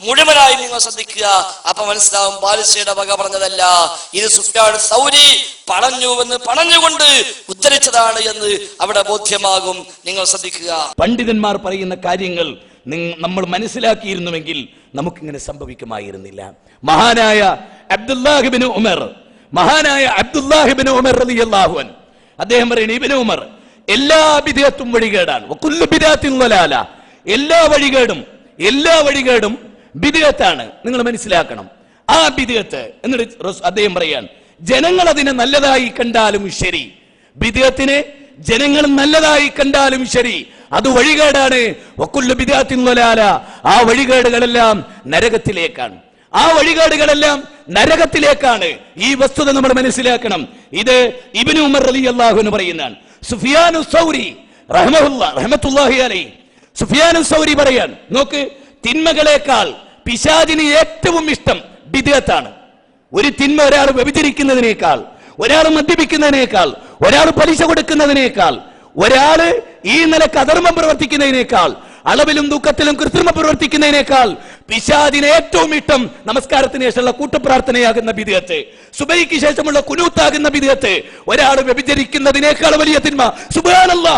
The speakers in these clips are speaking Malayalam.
മുഴുവനായി നിങ്ങൾ ശ്രദ്ധിക്കുക. അപ്പൊ മനസ്സിലാവും ബാലിശയുടെ വക പറഞ്ഞതല്ല. ഇത് സുഫിയാൻ സൗരി പറഞ്ഞു എന്ന് പറഞ്ഞുകൊണ്ട് ഉദ്ധരിച്ചതാണ് എന്ന് അവിടെ ബോധ്യമാകും. നിങ്ങൾ ശ്രദ്ധിക്കുക. പണ്ഡിതന്മാർ പറയുന്ന കാര്യങ്ങൾ നമ്മൾ മനസ്സിലാക്കിയിരുന്നുവെങ്കിൽ നമുക്കിങ്ങനെ സംഭവിക്കുമായിരുന്നില്ല. മഹാനായ അബ്ദുല്ലാഹിബിന് ഉമർ മഹാനായ അബ്ദുല്ലാഹിബിന് ഉമർ റളിയല്ലാഹു അള്ളാഹുൻ അദ്ദേഹം പറയുന്നു ഇബിന് ഉമർ എല്ലാ വിധേയത്തും വഴികേടാണ്. എല്ലാ വഴികേടും എല്ലാ വഴികേടും ബിദഅത്താണ് നിങ്ങൾ മനസ്സിലാക്കണം. ആ ബിദഅത്ത് എന്നിട്ട് അദ്ദേഹം പറയാൻ ജനങ്ങൾ അതിനെ നല്ലതായി കണ്ടാലും ശരി. ബിദഅത്തിനെ ജനങ്ങൾ നല്ലതായി കണ്ടാലും ശരി. അത് വഴികേടാണ്. ഒക്കുള്ള ബിദഅത്തിൻ ളലാല. ആ വഴികേടുകളെല്ലാം നരകത്തിലേക്കാണ്. ആ വഴികേടുകളെല്ലാം നരകത്തിലേക്കാണ്. ഈ വസ്തുത നമ്മൾ മനസ്സിലാക്കണം. ഇത് ഇബ്നു ഉമർ റളിയല്ലാഹു അൻഹു പറയുന്നതാണ്. സുഫിയാനു സൗരി റഹ്മഹുല്ല അലൈ. സുഫിയാനു സൗരി പറയാൻ നോക്ക് തിന്മകളെക്കാൾ പിശാചിന് ഏറ്റവും ഇഷ്ടം ബിദത്താണ് ഒരു തിന്മ ഒരാൾ വ്യഭിചരിക്കുന്നതിനേക്കാൾ ഒരാൾ മദ്യപിക്കുന്നതിനേക്കാൾ ഒരാൾ പലിശ കൊടുക്കുന്നതിനേക്കാൾ ഒരാൾ ഈ നിലയ്ക്ക് അധർമ്മം പ്രവർത്തിക്കുന്നതിനേക്കാൾ അളവിലും ദുഃഖത്തിലും കൃത്രിമ പ്രവർത്തിക്കുന്നതിനേക്കാൾ പിശാദിന് ഏറ്റവും ഇഷ്ടം നമസ്കാരത്തിന് ശേഷമുള്ള കൂട്ടപ്രാർത്ഥനയാകുന്ന ബിദിയത്ത് സുബൈക്ക് ശേഷമുള്ള കുനൂത്താകുന്ന ബിദിയത്ത് ഒരാൾ വ്യഭിചരിക്കുന്നതിനേക്കാൾ വലിയ തിന്മ. സുബാനല്ല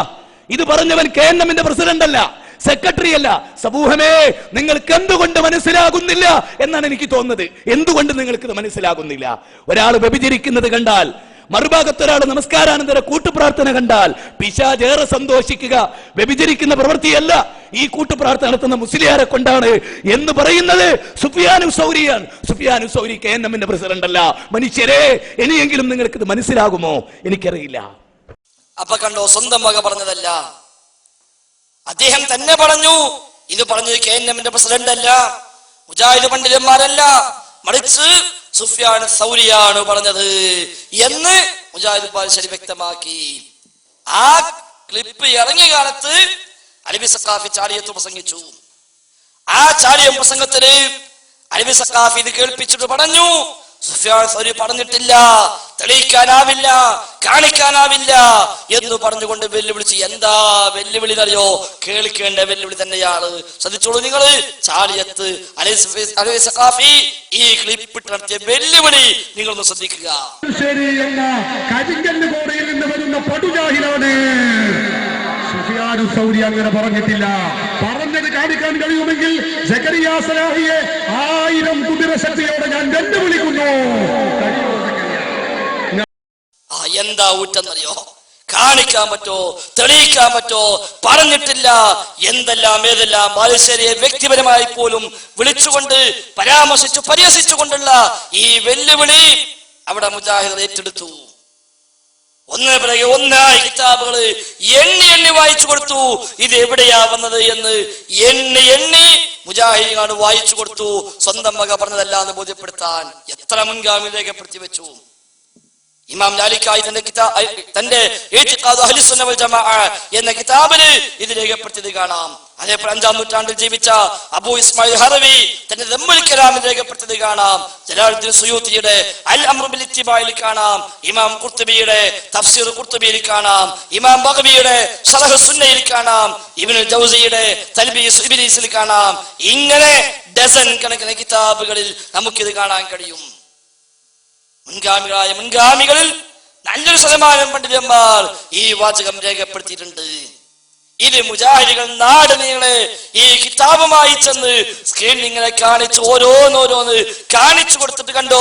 ഇത് പറഞ്ഞവൻ കെ പ്രസിഡന്റ് അല്ല സെക്രട്ടറി അല്ല. സമൂഹമേ നിങ്ങൾക്ക് എന്തുകൊണ്ട് മനസ്സിലാകുന്നില്ല എന്നാണ് എനിക്ക് തോന്നുന്നത്. എന്തുകൊണ്ട് നിങ്ങൾക്ക് മനസ്സിലാകുന്നില്ല? ഒരാൾ വ്യഭിചരിക്കുന്നത് കണ്ടാൽ മറുഭാഗത്ത് ഒരാൾ നമസ്കാരാനന്തര കൂട്ടുപ്രാർത്ഥന കണ്ടാൽ പിശാചേറെ സന്തോഷിക്കുക. വ്യഭിചരിക്കുന്ന പ്രവൃത്തിയല്ല ഈ കൂട്ടുപ്രാർത്ഥന നടത്തുന്ന മുസ്ലിയാരെ കൊണ്ടാണ് എന്ന് പറയുന്നത് സുഫിയാനു സൗരിയാണ്. സുഫിയാനു സൗരി കെ എൻ എമ്മിന്റെ പ്രസിഡന്റ് അല്ല. മനുഷ്യരെ ഇനിയെങ്കിലും നിങ്ങൾക്ക് ഇത് മനസ്സിലാകുമോ? എനിക്കറിയില്ല. അപ്പൊ കണ്ടോ സ്വന്തം വക പറഞ്ഞതല്ല. അദ്ദേഹം തന്നെ പറഞ്ഞു ഇത് പറഞ്ഞു കെ എൻ എമ്മിന്റെ പ്രസിഡന്റ് അല്ല മുജാഹിദ് പണ്ഡിതന്മാരല്ല മറിച്ച് സുഫിയാൻ സൗരിയാണ് പറഞ്ഞത് എന്ന് മുജാഹിദ് ബാലുശ്ശേരി വ്യക്തമാക്കി. ആ ക്ലിപ്പ് ഇറങ്ങിയ കാലത്ത് അലബി സക്കാഫി ചാടിയത്ത് പ്രസംഗിച്ചു. ആ ചാടിയ പ്രസംഗത്തിൽ അലബി സക്കാഫി ഇത് കേൾപ്പിച്ചിട്ട് പറഞ്ഞു സുഫിയാൻ സൗരി പറഞ്ഞിട്ടില്ല. തെളിയിക്കാനാവില്ല. കാണിക്കാനാവില്ല. എന്ന് പറഞ്ഞുകൊണ്ട് വെല്ലുവിളിച്ച് എന്താ വെല്ലുവിളി അറിയോ കേൾക്കേണ്ട വെല്ലുവിളി തന്നെയാണ്. ശ്രദ്ധിച്ചോളൂ അലൈസ് അലൈസ് സഖാഫി ഈ ക്ലിപ്പിട്ട് നടത്തിയ വെല്ലുവിളി നിങ്ങളൊന്ന് ശ്രദ്ധിക്കുക. ശരി നിന്ന് വരുന്ന സൗരി അങ്ങനെ പറഞ്ഞിട്ടില്ല. പറഞ്ഞത് കാണിക്കാൻ കഴിയുമെങ്കിൽ ആയിരം കുതിരശക്തിയോടെ ആ എന്താ ഊറ്റെന്നറിയോ? കാണിക്കാൻ പറ്റോ? തെളിയിക്കാൻ പറ്റോ? പറഞ്ഞിട്ടില്ല. എന്തെല്ലാം ഏതെല്ലാം ബാലുശ്ശേരിയെ വ്യക്തിപരമായി പോലും വിളിച്ചുകൊണ്ട് പരാമർശിച്ചു പരിഹസിച്ചുകൊണ്ടുള്ള ഈ വെല്ലുവിളി അവിടെ മുജാഹിദ് ഏറ്റെടുത്തു. ഒന്ന് പിറകെ ഒന്നായി കിതാബുകൾ എണ്ണി എണ്ണി വായിച്ചു കൊടുത്തു. ഇത് എവിടെയാ വന്നത് എന്ന് എണ്ണി എണ്ണി മുജാഹിദീങ്ങാണ് വായിച്ചു കൊടുത്തു. സ്വന്തം മക പറഞ്ഞതല്ല എന്ന് ബോധ്യപ്പെടുത്താൻ എത്ര മുൻഗാമി രേഖപ്പെടുത്തി വെച്ചു? ഇമാം ലാലിക്കായി തന്റെ കിതാ തന്റെ എന്ന കിതാബിൽ ഇത് രേഖപ്പെടുത്തിയത് കാണാം. അതേപോലെ അഞ്ചാം നൂറ്റാണ്ടിൽ ജീവിച്ച അബു ഇസ്മായിൽ ഹറവി തന്റെ ദമ്മുൽ കലാമിൽ രേഖപ്പെടുത്തത് കാണാം. ജലാലുദ്ദീൻ സുയൂത്തിയുടെ അൽ ഇത്തിബായിൽ കാണാം. ഇമാം കുർത്തുബിയുടെ തഫ്സീർ കുർത്തുബിയിൽ കാണാം. ഇമാം ബഗബിയുടെ ഷറഹ് സുന്നയിൽ കാണാം. ഇബ്നുൽ ജൗസിയുടെ തൽബീസ് ഇബ്ലീസിൽ കാണാം. ഇങ്ങനെ ഡസൻ കണക്കിന് കിതാബുകളിൽ നമുക്കിത് കാണാൻ കഴിയും. മുൻഗാമികളായ മുൻഗാമികളിൽ നല്ലൊരു ശതമാനം പണ്ഡിതന്മാർ ഈ വാചകം രേഖപ്പെടുത്തിയിട്ടുണ്ട്. ഇത് മുജാഹിദികൾ നാട് നീളെ ഈ കിതാബുമായി ചെന്ന് സ്ക്രീൻ ഇങ്ങനെ കാണിച്ച് ഓരോന്നോരോന്ന് കാണിച്ചു കൊടുത്തിട്ട് കണ്ടോ?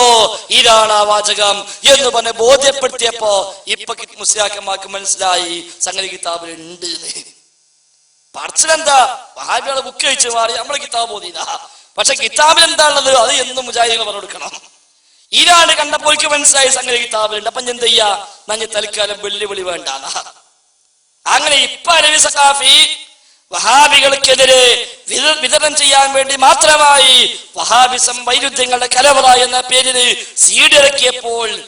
ഇതാണ് ആ വാചകം എന്ന് പറഞ്ഞ് ബോധ്യപ്പെടുത്തിയപ്പോ ഇപ്പൊ മുസ്ലിയാക്കന്മാർക്ക് മനസ്സിലായി സംഗതി കിതാബിൽ ഉണ്ട് പറച്ചിലെന്താ? വഹാബികളെ ബുക്ക് കഴിച്ച് മാറി നമ്മളെ കിതാബ് ഓതിയില്ല പക്ഷെ കിതാബിൽ എന്താണുള്ളത് അത് എന്നും മുജാഹിദികൾ പറഞ്ഞു കൊടുക്കണം. ഇതാണ് കണ്ടപ്പോൾ എനിക്ക് മനസ്സിലായി സംഗതി കിതാബിലുണ്ട്. അപ്പൊ ഞാൻ എന്ത് ചെയ്യാ? നഞ്ഞ് തൽക്കാലം വെല്ലുവിളി വേണ്ട അങ്ങനെ ഇപ്പൊ അലവി സഖാഫി വഹാബികൾക്കെതിരെ വിത- വിതരണം ചെയ്യാൻ വേണ്ടി മാത്രമായി വഹാബിസം വൈരുദ്ധ്യങ്ങളുടെ കലവറ എന്ന പേരിൽ സീഡ് ഇറക്കിയപ്പോൾ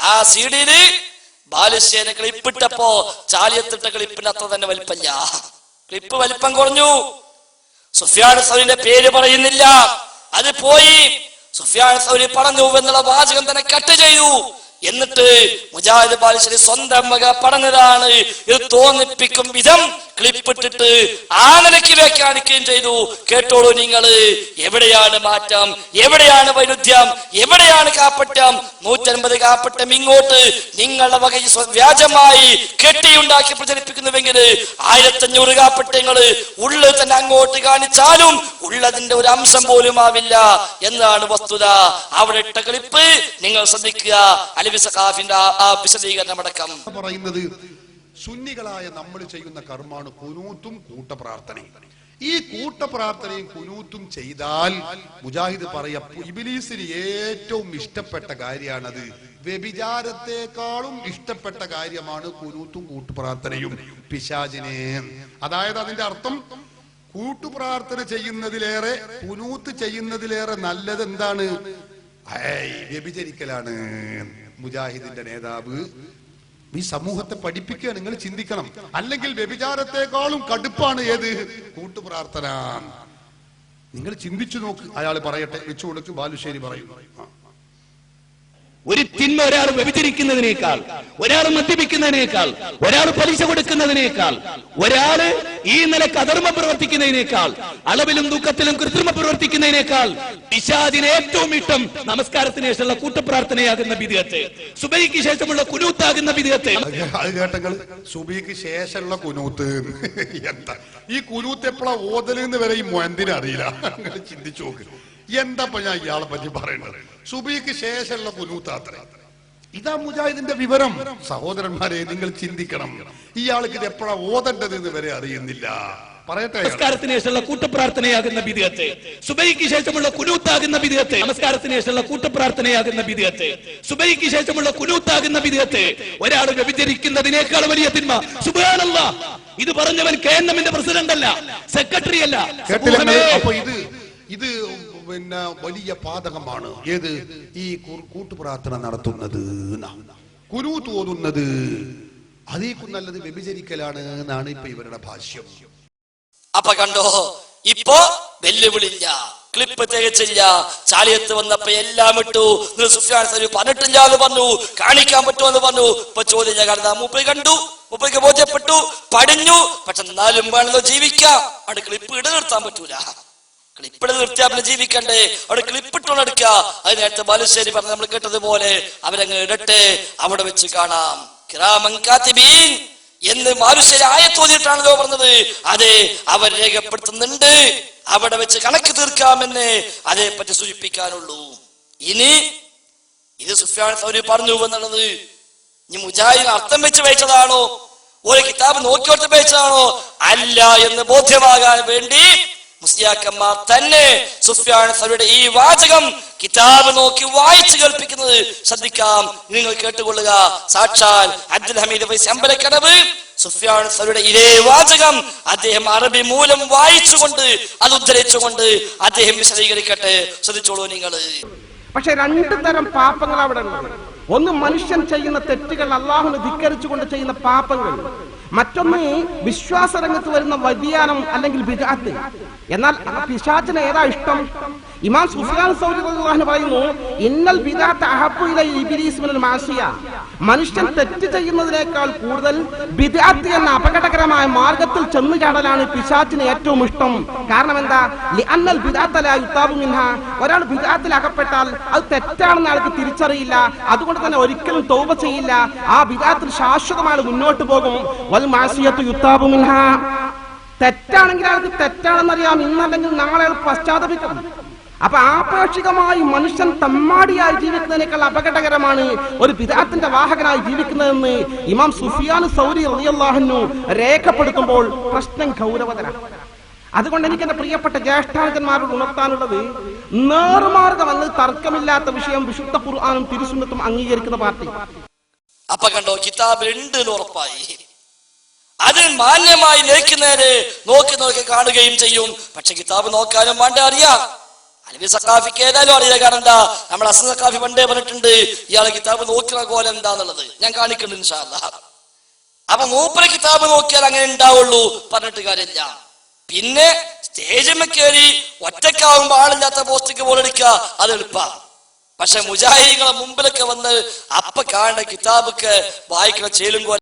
ആ സീഡിയിൽ ബാലുശ്ശേനെ ക്ലിപ്പിട്ടപ്പോ ചാലിയത്തിട്ട ക്ലിപ്പിന് അത്ര തന്നെ വലിപ്പല്ല. ക്ലിപ്പ് വലിപ്പം കുറഞ്ഞു. സുഫിയാൻ സൗരിന്റെ പേര് പറയുന്നില്ല. അത് പോയി. സുഫിയാൻ സൗരി പറഞ്ഞു എന്നുള്ള വാചകം തന്നെ കട്ട് ചെയ്തു. എന്നിട്ട് മുജാഹിദ് ബാലുശ്ശേരി സ്വന്തം മക പറഞ്ഞതാണ് ഇത് തോന്നിപ്പിക്കും വിധം ക്ലിപ്പിട്ടിട്ട് ആ നിലയ്ക്ക് വ്യാഖ്യാനിക്കുകയും ചെയ്തു. കേട്ടോളൂ നിങ്ങൾ എവിടെയാണ് മാറ്റം? എവിടെയാണ് വൈരുദ്ധ്യം? എവിടെയാണ് കാപ്പറ്റം നൂറ്റൻപത് കാപ്പറ്റം ഇങ്ങോട്ട് നിങ്ങളുടെ വക വ്യാജമായി കെട്ടിയുണ്ടാക്കി പ്രചരിപ്പിക്കുന്നുവെങ്കിൽ ആയിരത്തഞ്ഞൂറ് കാപ്പറ്റങ്ങൾ ഉള്ളത് തന്നെ അങ്ങോട്ട് കാണിച്ചാലും ഉള്ളതിന്റെ ഒരു അംശം പോലും ആവില്ല എന്നാണ് വസ്തുത? അവിടെ ഇട്ട ക്ലിപ്പ് നിങ്ങൾ ശ്രദ്ധിക്കുക. അലവി അടക്കം പറയുന്നത്? സുന്നികളായ നമ്മൾ ചെയ്യുന്ന കർമാണ് കുനൂത്തും കൂട്ടപ്രാർത്ഥനയും. ഈ കൂട്ടപ്രാർത്ഥനയും കുനൂത്തും ചെയ്താൽ മുജാഹിദ് ഇബിലീസിന് ഏറ്റവും ഇഷ്ടപ്പെട്ട കാര്യമാണത്. വ്യഭിചാരത്തെക്കാളും ഇഷ്ടപ്പെട്ട കാര്യമാണ് കുനൂത്തും കൂട്ടുപ്രാർത്ഥനയും. പിശാചിനെ. അതായത് അതിന്റെ അർത്ഥം കൂട്ടുപ്രാർത്ഥന ചെയ്യുന്നതിലേറെ കുനൂത്ത് ചെയ്യുന്നതിലേറെ നല്ലത് എന്താണ്? വ്യഭിചരിക്കലാണ്. മുജാഹിദിന്റെ നേതാവ്. ഈ സമൂഹത്തെ പഠിപ്പിക്കുക നിങ്ങൾ ചിന്തിക്കണം. അല്ലെങ്കിൽ വ്യഭിചാരത്തെക്കാളും കടുപ്പാണ് ഏത്? കൂട്ടുപ്രാർത്ഥന. നിങ്ങൾ ചിന്തിച്ചു നോക്ക്. അയാൾ പറയട്ടെ വെച്ചു കൊടുക്കും ബാലുശ്ശേരി പറയും. ഒരു തിന്മ ഒരാൾ വ്യഭിചരിക്കുന്നതിനേക്കാൾ ഒരാൾ മദ്യപിക്കുന്നതിനേക്കാൾ ഒരാൾ പലിശ കൊടുക്കുന്നതിനേക്കാൾ ഒരാൾ ഈ നിലയ്ക്ക് അധർമ്മം പ്രവർത്തിക്കുന്നതിനേക്കാൾ അളവിലും ദുഃഖത്തിലും കൃത്രിമ പ്രവർത്തിക്കുന്നതിനേക്കാൾ പിശാദിന് ഏറ്റവും ഇഷ്ടം നമസ്കാരത്തിന് ശേഷമുള്ള കൂട്ടപ്രാർത്ഥനയാകുന്ന വിധേയത്തെ. സുബൈക്ക് ശേഷമുള്ള കുനൂത്താകുന്ന വിധേയത്തെ. അത് സുബിക്ക് ശേഷമുള്ള കുനൂത്ത് എന്താ? ഈ കുനൂത്ത് എപ്പോഴാ ഓതലെന്ന് വരെ ഈ മൊയന്തിനറിയില്ല ചിന്തിച്ചു നോക്ക്. എന്താ ഇപ്പൊ ഞാൻ ഇയാളെ പറ്റി പറയേണ്ടത് സുബിക്ക് ശേഷമുള്ള കുനൂത്താത്ര ഇതാ മുജാഹിദിന്റെ വിവരം. സഹോദരന്മാരെ നിങ്ങൾ ചിന്തിക്കണം. ഇയാൾക്ക് ഇത് എപ്പോഴാ ഓതേണ്ടത് എന്ന് വരെ അറിയുന്നില്ല. പറയട്ടെ നമസ്കാരത്തിന് ശേഷമുള്ള കൂട്ടപ്രാർത്ഥനയാകുന്ന ബിദിയത്തെ സുബൈക്ക് ശേഷമുള്ള കുനൂത്താകുന്ന ബിദിയത്തെ നമസ്കാരത്തിന് ശേഷമുള്ള കൂട്ടപ്രാർത്ഥനയാകുന്ന ബിദിയത്തെ സുബൈക്ക് ശേഷമുള്ള കുനൂത്താകുന്ന ബിദിയത്തെ ഒരാൾ വ്യഭിചരിക്കുന്നതിനേക്കാൾ വലിയ തിന്മ. സുബാനല്ല ഇത് പറഞ്ഞവൻ കെ എൻ എമ്മിന്റെ പ്രസിഡന്റ് അല്ല സെക്രട്ടറി അല്ല അപ്പൊ ഇത് ഇത് പിന്നെ വലിയ പാതകമാണ്. ഏത്? ഈ കൂട്ടുപ്രാർത്ഥന നടത്തുന്നത്. കുരു തോന്നുന്നത്. അതേക്കും നല്ലത് വ്യഭിചരിക്കലാണ് എന്നാണ് ഇപ്പൊ ഇവരുടെ ഭാഷ്യം. അപ്പൊ കണ്ടോ? ഇപ്പോ വെല്ലുവിളില്ല. ക്ലിപ്പ് തികച്ചില്ല. ചാലിയത്ത് വന്നപ്പോ എല്ലാം ഇട്ടു. സുഫിയാൻ പറഞ്ഞിട്ടില്ല എന്ന് പറഞ്ഞു. കാണിക്കാൻ പറ്റുമോ എന്ന് പറഞ്ഞു. ഇപ്പൊ ചോദ്യം ഞാൻ കണ്ടാ മൂപ്പര് കണ്ടു. മൂപ്പർക്ക് ബോധ്യപ്പെട്ടു. പടിഞ്ഞു പക്ഷെ എന്നാലും വേണല്ലോ ജീവിക്കാം. അവിടെ ക്ലിപ്പ് ഇടനിർത്താൻ പറ്റൂല. ക്ലിപ്പ് ഇട നിർത്തിയാ ജീവിക്കണ്ടേ? അവിടെ ക്ലിപ്പ് ഇട്ടോണ്ട് എടുക്കുക അത് നേരത്തെ ബാലുശ്ശേരി പറഞ്ഞ് നമ്മൾ കേട്ടതുപോലെ അവരങ്ങ് ഇടട്ടെ. അവിടെ വെച്ച് കാണാം. കിറാമൻ കാത്തിബീൻ എന്ന് മാനുഷ്യരെ ആയത്തോതിട്ടാണല്ലോ പറഞ്ഞത്. അതെ അവർ രേഖപ്പെടുത്തുന്നുണ്ട്. അവിടെ വെച്ച് കണക്ക് തീർക്കാമെന്ന് പറ്റി സൂചിപ്പിക്കാനുള്ളൂ. ഇനി ഇത് സുഫിയാൻ സൗരി പറഞ്ഞു എന്നുള്ളത് ഇനി മുജാഹിദ് അർത്ഥം വെച്ച് വെച്ചതാണോ ഒരു കിതാബ് നോക്കിയോട്ട് വെച്ചതാണോ അല്ല എന്ന് ബോധ്യമാകാൻ വേണ്ടി മുസ്ലിയാക്കന്മാർ തന്നെ സുഫിയാൻ സഭയുടെ ഈ വാചകം കിതാബ് നോക്കി വായിച്ചു കേൾപ്പിക്കുന്നത് ശ്രദ്ധിക്കാം. നിങ്ങൾ കേട്ടുകൊള്ളുക. സാക്ഷാൽ അബ്ദുൽ ഹമീദ് വൈസ് അമ്പലക്കടവ് സുഫിയാൻ സഭയുടെ ഇതേ വാചകം അദ്ദേഹം അറബി മൂലം വായിച്ചുകൊണ്ട് അത് ഉദ്ധരിച്ചുകൊണ്ട് അദ്ദേഹം വിശദീകരിക്കട്ടെ. ശ്രദ്ധിച്ചോളൂ നിങ്ങൾ പക്ഷെ രണ്ടു തരം പാപങ്ങൾ അവിടെ ഉണ്ട്. ഒന്ന് മനുഷ്യൻ ചെയ്യുന്ന തെറ്റുകൾ അള്ളാഹുന് ധിക്കരിച്ചുകൊണ്ട് ചെയ്യുന്ന പാപങ്ങൾ. മറ്റൊന്ന് വിശ്വാസ രംഗത്ത് വരുന്ന വ്യതിയാനം അല്ലെങ്കിൽ വിജാത്ത് എന്നാൽ പിശാചിന് ഏതാ ഇഷ്ടം? ഇമാം സുഫിയാൻ സൗദിഹു പറയുന്നു ഇന്നൽ മാസിയ. മനുഷ്യൻ തെറ്റ് ചെയ്യുന്നതിനേക്കാൾ കൂടുതൽ ബിദാത്ത് എന്ന അപകടകരമായ മാർഗത്തിൽ ചെന്നു ചാടലാണ് പിശാച്ചിന് ഏറ്റവും ഇഷ്ടം. കാരണം എന്താ? മിൻഹ. ഒരാൾ ബിദാത്തിൽ അകപ്പെട്ടാൽ അത് തെറ്റാണെന്ന് ആൾക്ക് തിരിച്ചറിയില്ല. അതുകൊണ്ട് തന്നെ ഒരിക്കലും തോപ ചെയ്യില്ല. ആ ബിദാത്തിൽ ശാശ്വതമായി മുന്നോട്ട് പോകും. വൽ മാസിയത്തു യുത്താബു മിൻഹ. തെറ്റാണെങ്കിൽ അയാൾക്ക് തെറ്റാണെന്നറിയാം. ഇന്നല്ലെങ്കിൽ നാളെ പശ്ചാത്തപിക്കും. അപ്പൊ ആപേക്ഷികമായി മനുഷ്യൻ തമ്മാടിയായി ജീവിക്കുന്നതിനേക്കാൾ അപകടകരമാണ് ഒരു പിതാത്തിന്റെ വാഹകനായി ജീവിക്കുന്നതെന്ന് ഇമാം സുഫിയാൻ സൗരി റളിയല്ലാഹു രേഖപ്പെടുത്തുമ്പോൾ പ്രശ്നം ഗൗരവതരാണ് അതുകൊണ്ട് എനിക്ക് എന്റെ പ്രിയപ്പെട്ട ജ്യേഷ്ഠാനന്മാരോട് ഉണർത്താനുള്ളത് നേർമാർഗമെന്ന് തർക്കമില്ലാത്ത വിഷയം വിശുദ്ധ ഖുർആാനും തിരുസുന്നത്തും അംഗീകരിക്കുന്ന പാർട്ടി. അപ്പൊ കണ്ടോ കിതാബ് ഉണ്ട് ഉറപ്പായി. അത് മാന്യമായി ലേക്കുന്നേരെ നോക്കി നോക്കി കാണുകയും ചെയ്യും. പക്ഷെ കിതാബ് നോക്കാനും വേണ്ട അറിയാം. അലവി സക്കാഫിക്ക് ഏതായാലും അറിയില്ല. കാരണം എന്താ? നമ്മൾ അസൻ സക്കാഫി പണ്ടേ പറഞ്ഞിട്ടുണ്ട് ഇയാളെ കിതാബ് നോക്കുന്ന കോലം എന്താന്നുള്ളത്. ഞാൻ കാണിക്കുന്നുണ്ട് ഇൻഷാല്ല അപ്പൊ മൂപ്പര കിതാബ് നോക്കിയാൽ അങ്ങനെ ഉണ്ടാവുള്ളൂ. പറഞ്ഞിട്ട് കാര്യമില്ല. പിന്നെ സ്റ്റേജിൽ കയറി ഒറ്റക്കാവുമ്പോ ആളില്ലാത്ത പോസ്റ്റിക്ക് പോലെടുക്കുക അത് എളുപ്പ. പക്ഷെ മുജാഹിദികളെ മുമ്പിലൊക്കെ വന്ന് അപ്പ കാണേണ്ട കിതാബൊക്കെ വായിക്കണ ചേലും